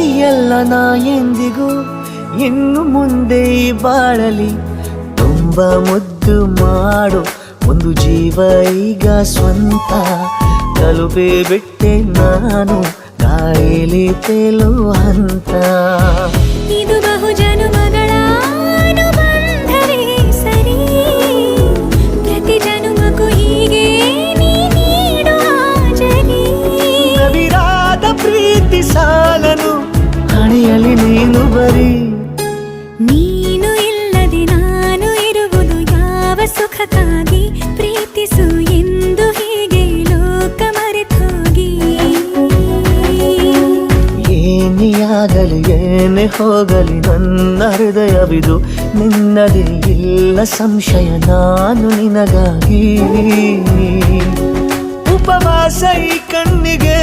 ಪ್ರೀತಿಯಲ್ಲ ನಾ ಎಂದಿಗೂ. ಇನ್ನು ಮುಂದೆ ಬಾಳಲಿ ತುಂಬ ಮುದ್ದು ಮಾಡು. ಒಂದು ಜೀವ ಈಗ ಸ್ವಂತ. ತಲುಪೆ ಬಿಟ್ಟೆ ನಾನು ಕಾಯಿಲಿ ತೇಲು ಹಂತ. ಇದು ಬಹು ಜನುಮಗಳ ಪ್ರತಿ ಜನುಮಕ್ಕೂ ನೀನು ಬರೀ ನೀನು ಇಲ್ಲದೆ ನಾನು ಇರುವುದು ಯಾವ ಸುಖಕ್ಕಾಗಿ? ಪ್ರೀತಿಸು ಎಂದು ಹೀಗೆ ಲೋಕ ಮರೆತೋಗಿ. ಏನೇ ಆಗಲಿ ಏನೇ ಹೋಗಲಿ ನನ್ನ ಹೃದಯವಿದು ನಿನ್ನದೇ ಇಲ್ಲ ಸಂಶಯ ನಾನು ನಿನಗಾಗಿ. ಉಪವಾಸ ಈ ಕಣ್ಣಿಗೆ.